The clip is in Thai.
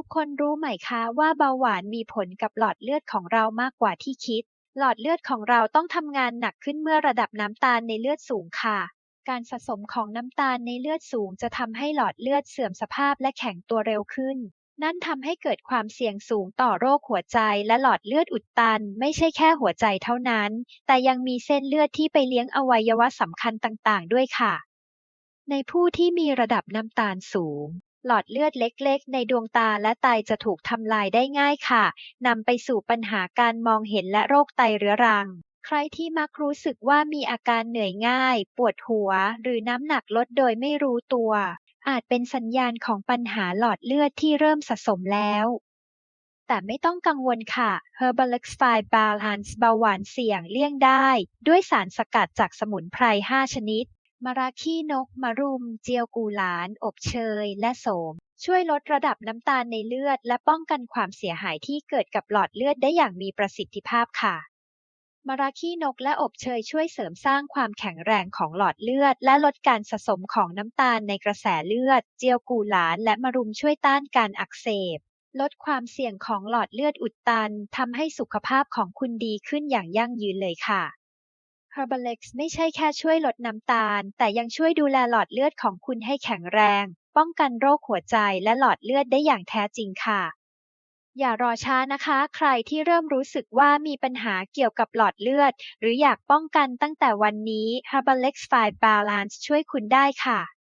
ทุกคนรู้ไหมคะว่าเบาหวานมีผลกับหลอดเลือดของเรามากกว่าที่คิด หลอดเลือดของเราต้องทำงานหนักขึ้นเมื่อระดับน้ำตาลในเลือดสูงค่ะ การสะสมของน้ำตาลในเลือดสูงจะทำให้หลอดเลือดเสื่อมสภาพและแข็งตัวเร็วขึ้น นั่นทำให้เกิดความเสี่ยงสูงต่อโรคหัวใจและหลอดเลือดอุดตัน ไม่ใช่แค่หัวใจเท่านั้น แต่ยังมีเส้นเลือดที่ไปเลี้ยงอวัยวะสำคัญต่างๆ ด้วยค่ะ ในผู้ที่มีระดับน้ำตาลสูง หลอดเลือดเล็กๆ ในดวงตาและไตจะถูกทำลายได้ง่ายค่ะ นำไปสู่ปัญหาการมองเห็นและโรคไตเรื้อรัง ใครที่มักรู้สึกว่ามีอาการเหนื่อยง่าย ปวดหัว หรือน้ำหนักลดโดยไม่รู้ตัว อาจเป็นสัญญาณของปัญหาหลอดเลือดที่เริ่มสะสมแล้วแต่ไม่ต้องกังวลค่ะ Herbalex 5 Balance เบาหวานเสี่ยงเลี่ยงได้ ด้วยสารสกัดจากสมุนไพร 5 ชนิด มะราขี้นก มะรุม เจียวกูหลาน อบเชย และโสม ช่วยลดระดับน้ำตาลในเลือด และป้องกันความเสียหายที่เกิดกับหลอดเลือดได้อย่างมีประสิทธิภาพค่ะมะราขี้นกและอบเชยช่วยเสริมสร้างความแข็งแรงของหลอดเลือด และลดการสะสมของน้ำตาลในกระแสเลือด เจียวกูหลาน และมะรุมช่วยต้านการอักเสบ ลดความเสี่ยงของหลอดเลือดอุดตันทำให้สุขภาพของคุณดีขึ้นอย่างยั่งยืนเลยค่ะ Herbalex ไม่ใช่แค่ช่วยลดน้ำตาล แต่ยังช่วยดูแลหลอดเลือดของคุณให้แข็งแรง ป้องกันโรคหัวใจและหลอดเลือดได้อย่างแท้จริงค่ะ อย่ารอช้านะคะ ใครที่เริ่มรู้สึกว่ามีปัญหาเกี่ยวกับหลอดเลือด หรืออยากป้องกันตั้งแต่วันนี้ Herbalex 5 Balance ช่วยคุณได้ค่ะ